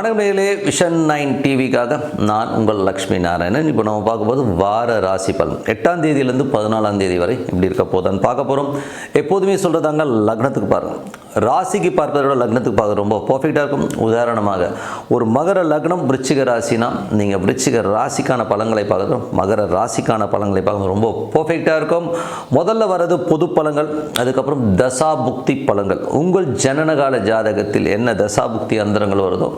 வணக்கம் vision nine டிவிக்காக நான் உங்கள் லக்ஷ்மி நாராயணன். இப்போ நம்ம பார்க்கும்போது வார ராசி பலன். எட்டாம் தேதியிலேருந்து பதினாலாம் தேதி வரை இப்படி இருக்க போதான்னு பார்க்க போகிறோம் எப்போதுமே சொல்கிறதாங்க லக்னத்துக்கு பாருங்கள் ராசிக்கு பார்ப்பதை விட லக்னத்துக்கு பார்க்க ரொம்ப பர்ஃபெக்டாக இருக்கும். உதாரணமாக ஒரு மகர லக்னம் விருச்சிக ராசினா நீங்கள் விருச்சிக ராசிக்கான பலன்களை பார்க்குறோம் மகர ராசிக்கான பலன்களை பார்க்குறது ரொம்ப பர்ஃபெக்டாக இருக்கும். முதல்ல வர்றது பொது பலன்கள் அதுக்கப்புறம் தசா புக்தி பலன்கள். உங்கள் ஜனனகால ஜாதகத்தில் என்ன தசா புக்தி அந்தரங்கள் வருதோ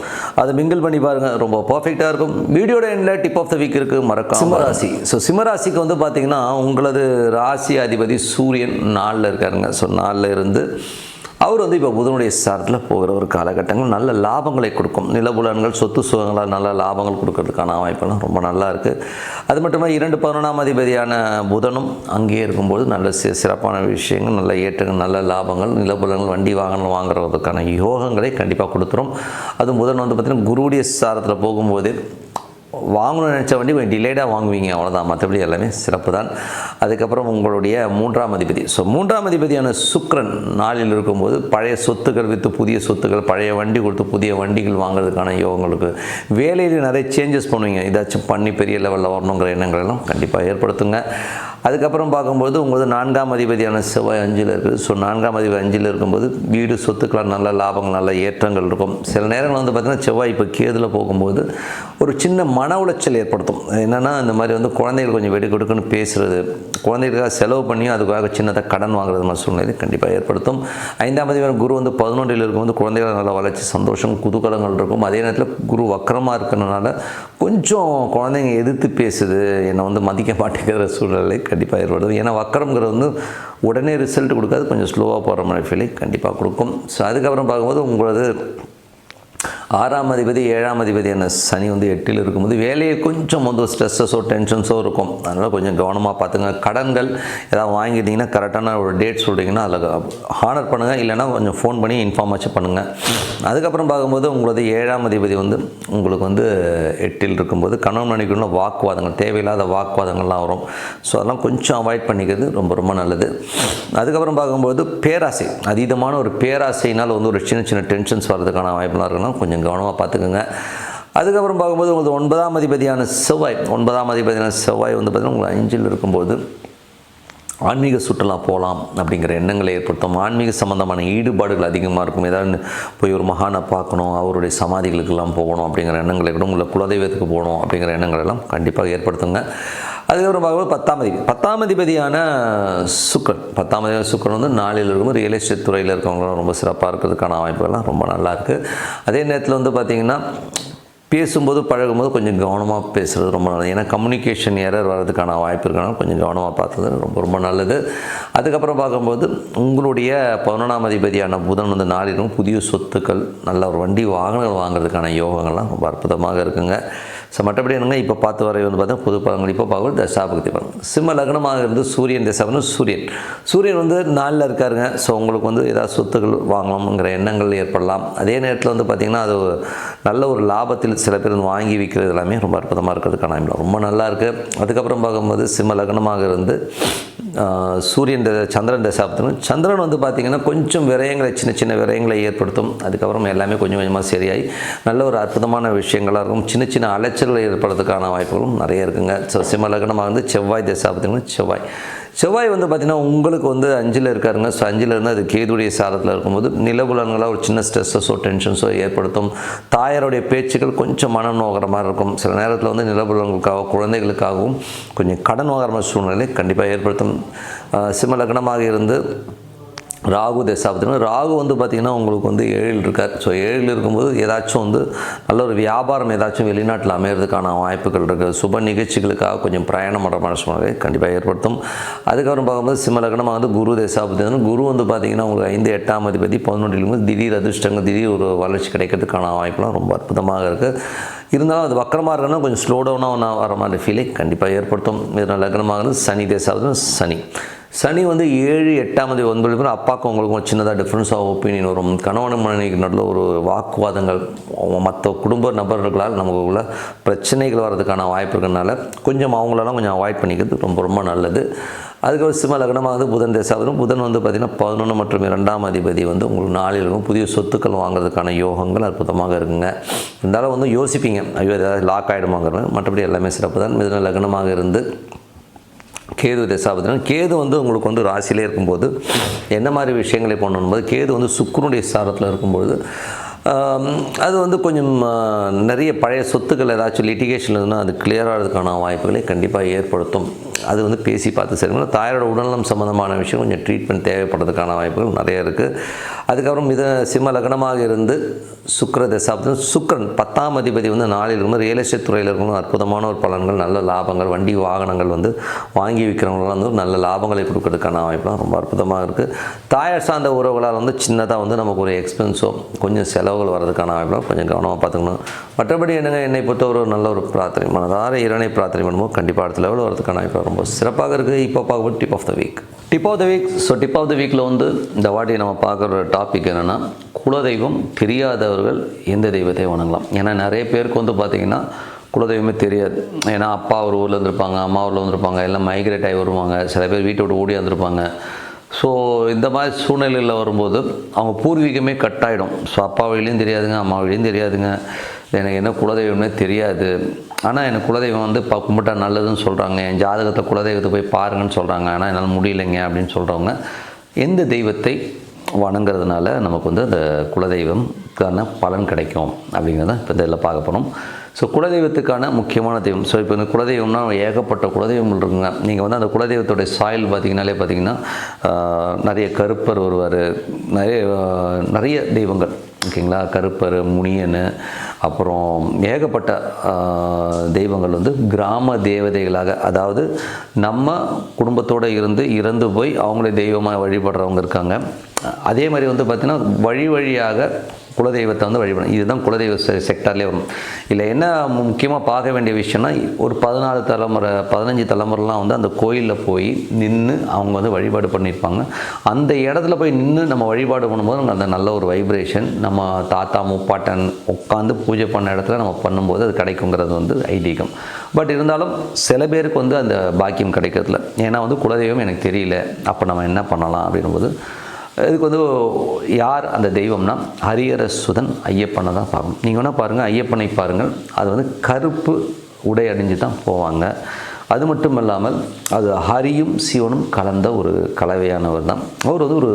அதை மிங்கிள் பண்ணி பாருங்கள் ரொம்ப பர்ஃபெக்டாக இருக்கும். வீடியோட எண்டில் டிப் ஆஃப் த வீக் இருக்குது மறக்காம சிம்மராசி ஸோ சிம்மராசிக்கு வந்து பார்த்தீங்கன்னா உங்களது ராசி அதிபதி சூரியன் நாளில் இருக்காருங்க. ஸோ நாளில் இருந்து அவர் வந்து இப்போ புதனுடைய சாரத்தில் போகிற ஒரு காலகட்டங்கள் நல்ல லாபங்களை கொடுக்கும். நிலபுலன்கள் சொத்து சுகங்களால் நல்ல லாபங்கள் கொடுக்கறதுக்கான அமைப்பெல்லாம் ரொம்ப நல்லா இருக்குது அது மட்டுமே இரண்டு பதினொன்றாம் அதிபதியான புதனும் அங்கேயே இருக்கும்போது நல்ல சிறப்பான விஷயங்கள் நல்ல ஏற்றங்கள் நல்ல லாபங்கள் நிலபுலன்கள் வண்டி வாகனம் வாங்குறதுக்கான யோகங்களை கண்டிப்பாக கொடுத்துரும். அதுவும் புதன் வந்து பார்த்திங்கன்னா குருவுடைய சாரத்தில் போகும்போது வாங்கணும்னு நினச்ச வண்டி கொஞ்சம் டிலேடாக வாங்குவீங்க. அவ்வளோதான் மற்றபடி எல்லாமே சிறப்பு தான் அதுக்கப்புறம் உங்களுடைய மூன்றாம் அதிபதி. ஸோ மூன்றாம் அதிபதியான சுக்ரன் நாளில் இருக்கும்போது பழைய சொத்துக்கள் விற்று புதிய சொத்துக்கள் பழைய வண்டி கொடுத்து புதிய வண்டிகள் வாங்குறதுக்கான யோகங்களுக்கு வேலையில் நிறைய சேஞ்சஸ் பண்ணுவீங்க. ஏதாச்சும் பண்ணி பெரிய லெவலில் வரணுங்கிற எண்ணங்கள் எல்லாம் கண்டிப்பாக ஏற்படுத்துங்க. அதுக்கப்புறம் பார்க்கும்போது உங்களது நான்காம் அதிபதியான செவ்வாய் அஞ்சில் இருக்குது. ஸோ நான்காம் அதிபதி அஞ்சில் இருக்கும்போது வீடு சொத்துக்களால் நல்ல லாபங்கள் நல்ல ஏற்றங்கள் இருக்கும். சில நேரங்கள் வந்து பார்த்திங்கன்னா செவ்வாய் இப்போ கேதில் போகும்போது ஒரு சின்ன மன உளைச்சல் ஏற்படுத்தும். என்னென்னா இந்த மாதிரி வந்து குழந்தைகள் கொஞ்சம் வெடி கொடுக்குன்னு பேசுகிறது குழந்தைகளுக்காக செலவு பண்ணியும் அதுக்காக சின்னதாக கடன் வாங்குறது மாதிரி சூழ்நிலை கண்டிப்பாக ஏற்படுத்தும். ஐந்தாம் அதிபர் குரு வந்து பதினொன்றில் இருக்கும்போது குழந்தைகள் நல்ல வளர்ச்சி சந்தோஷம் குதூகலங்கள் இருக்கும். அதே நேரத்தில் குரு வக்கரமாக இருக்கிறனால கொஞ்சம் குழந்தைங்க எதிர்த்து பேசுது என்னை வந்து மதிக்க மாட்டேங்கிற சூழ்நிலை கண்டிப்பாக ஏற்படுது. ஏன்னா வக்கரம்ங்கிறது வந்து உடனே ரிசல்ட் கொடுக்காது கொஞ்சம் ஸ்லோவாக போகிற மாதிரி ஃபீலிங் கண்டிப்பாக கொடுக்கும். ஸோ அதுக்கப்புறம் பார்க்கும்போது உங்களது ஆறாம் அதிபதி ஏழாம் அதிபதியான சனி வந்து எட்டில் இருக்கும்போது வேலையை கொஞ்சம் வந்து ஸ்ட்ரெஸ்ஸஸோ டென்ஷன்ஸோ இருக்கும். அதனால் கொஞ்சம் கவனமாக பார்த்துங்க. கடன்கள் ஏதாவது வாங்கிட்டீங்கன்னா கரெக்டான ஒரு டேட் சொல்கிறீங்கன்னா அதில் ஹானர் பண்ணுங்கள் இல்லைன்னா கொஞ்சம் ஃபோன் பண்ணி இன்ஃபார்மேஷன் பண்ணுங்கள் அதுக்கப்புறம் பார்க்கும்போது உங்களது ஏழாம் அதிபதி வந்து உங்களுக்கு வந்து எட்டில் இருக்கும்போது கணவன் மனைவிக்குள்ள வாக்குவாதங்கள் தேவையில்லாத வாக்குவாதங்கள்லாம் வரும். ஸோ அதெல்லாம் கொஞ்சம் அவாய்ட் பண்ணிக்கிறது ரொம்ப ரொம்ப நல்லது. அதுக்கப்புறம் பார்க்கும்போது பேராசை அதீதமான ஒரு பேராசையினால் வந்து ஒரு சின்ன சின்ன டென்ஷன்ஸ் வர்றதுக்கான வாய்ப்புலாம் இருக்குன்னா கொஞ்சம் கவனமாக பார்த்துக்குங்க. அதுக்கப்புறம் பார்க்கும்போது உங்களுக்கு ஒன்பதாம் அதிபதியான செவ்வாய் ஒன்பதாம் அதிபதியான செவ்வாய் வந்து பார்த்திங்கன்னா உங்களுக்கு அஞ்சில் இருக்கும்போது ஆன்மீக சுற்றுலா போகலாம் அப்படிங்கிற எண்ணங்களை ஏற்படுத்தும். ஆன்மீக சம்மந்தமான ஈடுபாடுகள் அதிகமாக இருக்கும். ஏதாவது போய் ஒரு மகானை பார்க்கணும் அவருடைய சமாதிகளுக்கெல்லாம் போகணும் அப்படிங்கிற எண்ணங்களை கூட உங்களை குலதெய்வத்துக்கு போகணும் அப்படிங்கிற எண்ணங்கள் எல்லாம் கண்டிப்பாக ஏற்படுத்துங்க. அதுக்கப்புறம் பார்க்கும்போது பத்தாம் அதிபதி. பத்தாம் அதிபதியான சுக்கரன் பத்தாம் அதிபதி சுக்கரன் வந்து நாளில் இருக்கும்போது ரியல் எஸ்டேட் துறையில் இருக்கவங்களும் ரொம்ப சிறப்பாக இருக்கிறதுக்கான வாய்ப்புகள்லாம் ரொம்ப நல்லா இருக்குது அதே நேரத்தில் வந்து பார்த்திங்கன்னா பேசும்போது பழகும்போது கொஞ்சம் கவனமாக பேசுகிறது ரொம்ப நல்லது. ஏன்னா கம்யூனிகேஷன் எரர் வர்றதுக்கான வாய்ப்பு இருக்கனால கொஞ்சம் கவனமாக பார்த்தது ரொம்ப ரொம்ப நல்லது. அதுக்கப்புறம் பார்க்கும்போது உங்களுடைய பதினொன்றாம் அதிபதியான புதன் வந்து நாளிலும் புதிய சொத்துக்கள் நல்ல ஒரு வண்டி வாகனங்கள் வாங்குறதுக்கான யோகங்கள்லாம் ரொம்ப அற்புதமாக இருக்குங்க. ஸோ மற்றபடி என்னங்க? இப்போ பார்த்து வரை வந்து பார்த்தா புது பழங்கள். இப்போ பார்க்கும்போது தசாபக்தி பலன் சிம்ம லக்னமாக இருந்து சூரியன் தசாபன சூரியன். சூரியன் வந்து நாளில் இருக்காருங்க. ஸோ உங்களுக்கு வந்து ஏதாவது சொத்துக்கள் வாங்கணுங்கிற எண்ணங்கள் ஏற்படலாம். அதே நேரத்தில் வந்து பார்த்திங்கன்னா அது நல்ல ஒரு லாபத்தில் சில பேர் வந்து வாங்கி விற்கிறது எல்லாமே ரொம்ப அற்புதமாக இருக்கிறதுக்கான ரொம்ப நல்லா இருக்குது அதுக்கப்புறம் பார்க்கும்போது சிம்ம லக்னமாக இருந்து சூரியன் த- சந்திரன் தசாப்தம் சந்திரன் வந்து பார்த்திங்கன்னா கொஞ்சம் விரயங்களை சின்ன சின்ன விரயங்களை ஏற்படுத்தும். அதுக்கப்புறம் எல்லாமே கொஞ்சம் கொஞ்சமாக சரியாகி நல்ல ஒரு அற்புதமான விஷயங்களாக இருக்கும். சின்ன சின்ன அலைச்சல்கள் ஏற்படுறதுக்கான வாய்ப்புகளும் நிறைய இருக்குங்க. ஸோ சிம்ம லக்னமாக வந்து செவ்வாய் தசாப்தம் செவ்வாய். செவ்வாய் வந்து பார்த்திங்கன்னா உங்களுக்கு வந்து அஞ்சில் இருக்காருங்க. ஸோ அஞ்சில் இருந்து அது கேதுடைய சாரத்தில் இருக்கும்போது நிலபுலன்களாக ஒரு சின்ன ஸ்ட்ரெஸ்ஸஸோ டென்ஷன்ஸோ ஏற்படுத்தும். தாயாருடைய பேச்சுக்கள் கொஞ்சம் மனம் நோகிற மாதிரி இருக்கும். சில நேரத்தில் வந்து நிலபுலன்களுக்காக குழந்தைகளுக்காகவும் கொஞ்சம் கடன் வாங்குற மாதிரி சூழ்நிலை கண்டிப்பாக ஏற்படுத்தும். சிம்ம லக்னமாக இருந்து ராகு தசாப்தம் ராகு வந்து பார்த்திங்கன்னா உங்களுக்கு வந்து ஏழில் இருக்கார். ஸோ ஏழில் இருக்கும்போது ஏதாச்சும் வந்து நல்ல ஒரு வியாபாரம் ஏதாச்சும் வெளிநாட்டில் அமையிறதுக்கான வாய்ப்புகள் இருக்குது சுப நிகழ்ச்சிகளுக்காக கொஞ்சம் பிரயாணம் பண்ணுற மாதிரி கண்டிப்பாக ஏற்படுத்தும். அதுக்கப்புறம் பார்க்கும்போது சிம்மலக்னமாக வந்து குரு தசாப்தம் குரு வந்து பார்த்திங்கன்னா உங்களுக்கு ஐந்து எட்டாம் அதிபதி பதினொன்றிலும் திடீர் அதிர்ஷ்டங்கள் திடீர் ஒரு வளர்ச்சி கிடைக்கிறதுக்கான வாய்ப்புலாம் ரொம்ப அற்புதமாக இருக்குது இருந்தாலும் அது வக்கரமாக இருக்குன்னா கொஞ்சம் ஸ்லோ டவுனாக வர மாதிரி ஃபீலிங் கண்டிப்பாக ஏற்படுத்தும். இதனால் லக்னமாக சனி தேசாவது சனி. சனி வந்து ஏழு எட்டாம் தேதி ஒன்பது பேர் அப்பாவுக்கும் உங்களுக்கும் சின்னதாக டிஃப்ரென்ஸ் ஆஃப் ஒப்பீனியன் வரும். கணவன் மனைவிக்கு நடுவில் ஒரு வாக்குவாதங்கள் மற்ற குடும்ப நபர்களால் நமக்குள்ள பிரச்சனைகள் வர்றதுக்கான வாய்ப்பு இருக்கிறதுனால கொஞ்சம் அவங்களெல்லாம் கொஞ்சம் அவாய்ட் பண்ணிக்கிறது ரொம்ப ரொம்ப நல்லது. அதுக்கப்புறம் சிம்ம லக்னமாக வந்து புதன் தேசாவதும். புதன் வந்து பார்த்திங்கன்னா பதினொன்று மற்றும் இரண்டாம் அதிபதி வந்து உங்களுக்கு நாளில் இருக்கும் புதிய சொத்துக்கள் வாங்குறதுக்கான யோகங்கள் அற்புதமாக இருக்குங்க. இருந்தாலும் வந்து யோசிப்பீங்க ஐயோ ஏதாவது லாக் ஆகிடுமாங்கிறது மற்றபடி எல்லாமே சிறப்பு தான் மிதன லக்னமாக இருந்து கேது தசாபதினா கேது வந்து உங்களுக்கு வந்து ராசியிலே இருக்கும்போது என்ன மாதிரி விஷயங்களை பண்ணணும்போது கேது வந்து சுக்குனுடைய சாரத்தில் இருக்கும்பொழுது அது வந்து கொஞ்சம் நிறைய பழைய சொத்துக்கள் ஏதாச்சும் லிட்டிகேஷன் இருந்தால் அது clear ஆகிறதுக்கான வாய்ப்புகளை கண்டிப்பாக ஏற்படுத்தும். அது வந்து பேசி பார்த்து சரிங்களா தாயோட உடல்நலம் சம்மந்தமான விஷயம் கொஞ்சம் ட்ரீட்மெண்ட் தேவைப்படுறதுக்கான வாய்ப்புகள் நிறைய இருக்குது அதுக்கப்புறம் இதை சிம்ம லக்னமாக இருந்து சுக்கர தசாப்தம் சுக்கரன் பத்தாம் அதிபதி வந்து நாளில் இருக்கும்போது ரியல் எஸ்டேட் துறையில் இருக்கணும் அற்புதமான ஒரு பலன்கள் நல்ல லாபங்கள் வண்டி வாகனங்கள் வந்து வாங்கி விற்கிறவங்களாம் வந்து நல்ல லாபங்களை கொடுக்கறதுக்கான வாய்ப்புலாம் ரொம்ப அற்புதமாக இருக்குது தாயார் சார்ந்த உறவுகளால் வந்து சின்னதாக வந்து நமக்கு ஒரு எக்ஸ்பென்ஸோ கொஞ்சம் செலவுகள் வர்றதுக்கான வாய்ப்புலாம் கொஞ்சம் கவனமாக பார்த்துக்கணும். மற்றபடி என்னங்க என்னை பொறுத்த ஒரு நல்ல ஒரு பிரார்த்தனை மனதார இரணை பிரார்த்தனை பண்ணும்போது கண்டிப்பாக அடுத்த லெவலில் வரதுக்கான வாய்ப்பு ரொம்ப சிறப்பாக இருக்குது இப்போ பார்க்கும்போது tip of the week tip of the week so tip of the வீக்கில் வந்து இந்த வாட்டி நம்ம பார்க்குற டாபிக் என்னென்னா குலதெய்வம் தெரியாதவர்கள் எந்த தெய்வத்தை வணங்கலாம்? ஏன்னா நிறைய பேருக்கு வந்து பார்த்திங்கன்னா குலதெய்வமே தெரியாது. ஏன்னா அப்பா ஒரு ஊரில் இருந்திருப்பாங்க அம்மா ஊரில் வந்திருப்பாங்க எல்லாம் மைக்ரேட் ஆகி வருவாங்க. சில பேர் வீட்டை விட்டு ஓடி வந்திருப்பாங்க. ஸோ இந்த மாதிரி சூழ்நிலையில் வரும்போது அவங்க பூர்வீகமே கட்டாயிடும். ஸோ அப்பா வழியிலையும் தெரியாதுங்க அம்மா வழியும் தெரியாதுங்க. எனக்கு என்ன குலதெய்வம்னே தெரியாது. ஆனால் எனக்கு குலதெய்வம் வந்து பா கும்பிட்டா நல்லதுன்னு சொல்கிறாங்க என் ஜாதகத்தை குலதெய்வத்தை போய் பாருங்கன்னு சொல்கிறாங்க ஆனால் என்னால் முடியலைங்க அப்படின்னு சொல்கிறவங்க எந்த தெய்வத்தை வணங்குறதுனால நமக்கு வந்து அந்த குலதெய்வம்க்கான பலன் கிடைக்கும் அப்படிங்கிறத இப்போ இதில் பார்க்க போகிறோம் ஸோ குலதெய்வத்துக்கான முக்கியமான தெய்வம். ஸோ இப்போ இந்த குலதெய்வம்னா ஏகப்பட்ட குலதெய்வம் இருக்குங்க. நீங்கள் வந்து அந்த குலதெய்வத்துடைய சாயல் பார்த்தீங்கனாலே பார்த்தீங்கன்னா நிறைய கருப்பர் வருவார். நிறைய நிறைய தெய்வங்கள். ஓகேங்களா? கருப்பர் முனியன் அப்புறம் ஏகப்பட்ட தெய்வங்கள் வந்து கிராம தேவதைகளாக அதாவது நம்ம குடும்பத்தோடு இருந்து இறந்து போய் அவங்களே தெய்வமாக வழிபடுறவங்க இருக்காங்க. அதே மாதிரி வந்து பார்த்திங்கன்னா வழி வழியாக குலதெய்வத்தை வந்து வழிபடும் இதுதான் குலதெய்வ செ- செக்டார்லேயே வரும். இல்லை என்ன முக்கியமாக பார்க்க வேண்டிய விஷயம்னா ஒரு பதினாலு தலைமுறை பதினஞ்சு தலைமுறைலாம் வந்து அந்த கோயிலில் போய் நின்று அவங்க வந்து வழிபாடு பண்ணியிருப்பாங்க அந்த இடத்துல போய் நின்று நம்ம வழிபாடு பண்ணும்போது நமக்கு அந்த நல்ல ஒரு வைப்ரேஷன் நம்ம தாத்தா முப்பாட்டன் உட்காந்து பூஜை பண்ண இடத்துல நம்ம பண்ணும்போது அது கிடைக்குங்கிறது வந்து ஐதீகம். பட் இருந்தாலும் சில பேருக்கு வந்து அந்த பாக்கியம் கிடைக்கிறதுல ஏன்னா வந்து குலதெய்வம் எனக்கு தெரியல. அப்போ நம்ம என்ன பண்ணலாம் அப்படின்னும்போது இதுக்கு வந்து யார் அந்த தெய்வம்னா ஹரியரசுதன் ஐயப்பனை தான் பார்க்கணும். நீங்கள் வேணால் பாருங்கள் ஐயப்பனை பாருங்கள். அது வந்து கருப்பு உடை அணிஞ்சு தான் போவாங்க. அது மட்டும் இல்லாமல் அது ஹரியும் சிவனும் கலந்த ஒரு கலவையானவர் தான். அவர் வந்து ஒரு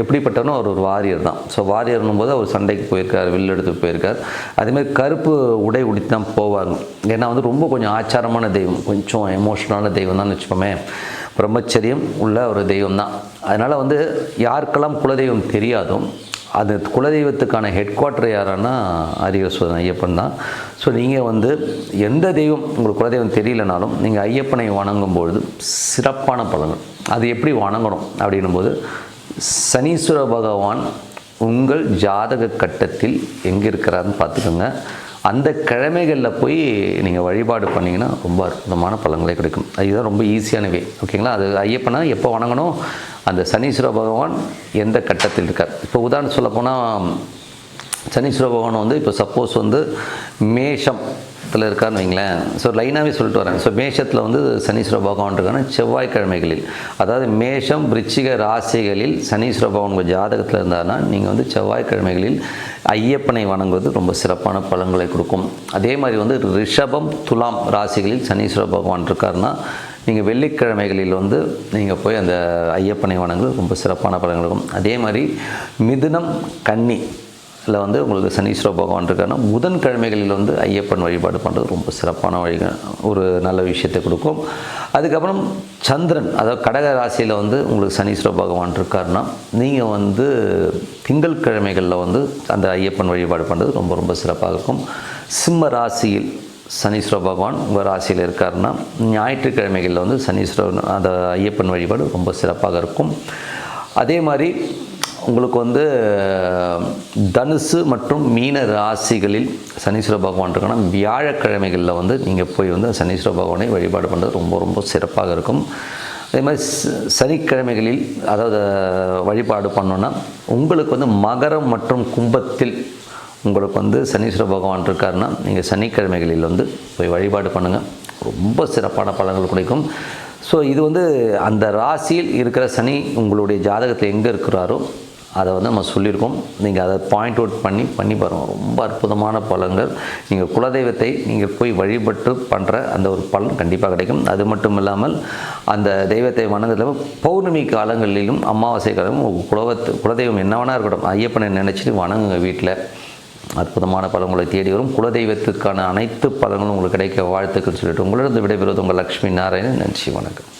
எப்படிப்பட்டவனோ அவர் ஒரு வாரியர் தான். ஸோ வாரியர்னும் போது அவர் சண்டைக்கு போயிருக்கார் வில்லு எடுத்து போயிருக்கார். அதேமாதிரி கருப்பு உடை உடுத்தி தான் போவாங்க. ஏன்னா வந்து ரொம்ப கொஞ்சம் ஆச்சாரமான தெய்வம் கொஞ்சம் எமோஷனலான தெய்வம் தான் வச்சுப்போமே பிரம்மச்சரியம் உள்ள ஒரு தெய்வம் தான் அதனால் வந்து யாருக்கெல்லாம் குலதெய்வம் தெரியாதோ அது குலதெய்வத்துக்கான ஹெட் குவார்ட்டர் யாரானா அரியஸ்வரன் ஐயப்பன் தான். ஸோ நீங்கள் வந்து எந்த தெய்வம் உங்களுக்கு குலதெய்வம் தெரியலனாலும் நீங்கள் ஐயப்பனை வணங்கும் பொழுது சிறப்பான பலன்கள். அது எப்படி வணங்கணும் அப்படின்னும்போது சனீஸ்வர பகவான் உங்கள் ஜாதக கட்டத்தில் எங்கே இருக்கிறாருன்னு பார்த்துக்கோங்க. அந்த கிழமைகளில் போய் நீங்கள் வழிபாடு பண்ணிங்கன்னா ரொம்ப அற்புதமான பலன்களே கிடைக்கும். அதுதான் ரொம்ப ஈஸியான வே. ஓகேங்களா? அது ஐயப்பனா எப்போ வணங்கணும்? அந்த சனீஸ்வர பகவான் எந்த கட்டத்தில் இருக்கார்? இப்போ உதாரணம் சொல்லப்போனால் சனீஸ்வர பகவான் வந்து இப்போ சப்போஸ் வந்து மேஷத்தில் இருக்காருன்னு வைங்களேன். ஸோ லைனாகவே சொல்லிட்டு வரேன். ஸோ மேஷத்தில் வந்து சனீஸ்வர பகவான் இருக்கான செவ்வாய்க்கிழமைகளில். அதாவது மேஷம் விருச்சிக ராசிகளில் சனீஸ்வர பகவான் உங்கள் ஜாதகத்தில் இருந்தாருன்னா நீங்கள் வந்து செவ்வாய்க்கிழமைகளில் ஐயப்பனை வணங்குவது ரொம்ப சிறப்பான பலன்களை கொடுக்கும். அதே மாதிரி வந்து ரிஷபம் துலாம் ராசிகளில் சனீஸ்வர பகவான் இருக்காருன்னா நீங்கள் வெள்ளிக்கிழமைகளில் வந்து நீங்கள் போய் அந்த ஐயப்பனை வணங்குறது ரொம்ப சிறப்பான பலன்கள் இருக்கும் அதே மாதிரி மிதுனம் கன்னி இல்லை வந்து உங்களுக்கு சனீஸ்வர பகவான் இருக்காருன்னா புதன்கிழமைகளில் வந்து ஐயப்பன் வழிபாடு பண்ணுறது ரொம்ப சிறப்பான வழி ஒரு நல்ல விஷயத்தை கொடுக்கும். அதுக்கப்புறம் சந்திரன் அதாவது கடக ராசியில் வந்து உங்களுக்கு சனீஸ்வர பகவான் இருக்காருன்னா நீங்கள் வந்து திங்கள் கிழமைகளில் வந்து அந்த ஐயப்பன் வழிபாடு பண்ணுறது ரொம்ப ரொம்ப சிறப்பாக இருக்கும். சிம்ம ராசியில் சனீஸ்வர பகவான் உங்கள் ராசியில் இருக்காருன்னா ஞாயிற்றுக்கிழமைகளில் வந்து சனீஸ்வரன் அந்த ஐயப்பன் வழிபாடு ரொம்ப சிறப்பாக இருக்கும். அதே மாதிரி உங்களுக்கு வந்து தனுசு மற்றும் மீன ராசிகளில் சனீஸ்வர பகவான் இருக்குன்னா வியாழக்கிழமைகளில் வந்து நீங்கள் போய் வந்து சனீஸ்வர பகவானை வழிபாடு பண்ணுறது ரொம்ப ரொம்ப சிறப்பாக இருக்கும். அதே மாதிரி ச- சனிக்கிழமைகளில் அதாவது வழிபாடு பண்ணோன்னா உங்களுக்கு வந்து மகரம் மற்றும் கும்பத்தில் உங்களுக்கு வந்து சனீஸ்வர பகவான் இருக்காருன்னா நீங்கள் சனிக்கிழமைகளில் வந்து போய் வழிபாடு பண்ணுங்கள் ரொம்ப சிறப்பான பலன்கள் கிடைக்கும். ஸோ இது வந்து அந்த ராசியில் இருக்கிற சனி உங்களுடைய ஜாதகத்தில் எங்கே இருக்கிறாரோ அதை வந்து நம்ம சொல்லியிருக்கோம். நீங்கள் அதை பாயிண்ட் அவுட் பண்ணி பண்ணி பாருங்கள் ரொம்ப அற்புதமான பலன்கள். நீங்கள் குலதெய்வத்தை நீங்கள் போய் வழிபட்டு பண்ணுற அந்த ஒரு பலன் கண்டிப்பாக கிடைக்கும். அது மட்டும் இல்லாமல் அந்த தெய்வத்தை வணங்குறதுல பௌர்ணமி காலங்களிலும் அமாவாசை காலமும் குலவத்து குலதெய்வம் என்ன வேணா இருக்கட்டும். ஐயப்பனை நினச்சிட்டு வணங்குங்க வீட்டில் அற்புதமான பலன்களை தேடி வரும். குலதெய்வத்துக்கான அனைத்து பலங்களும் உங்களுக்கு கிடைக்க வாழ்த்துக்கள் சொல்லிட்டு உங்களிடம் விடைபெறுவது உங்கள் லக்ஷ்மி நாராயணன். நன்றி வணக்கம்.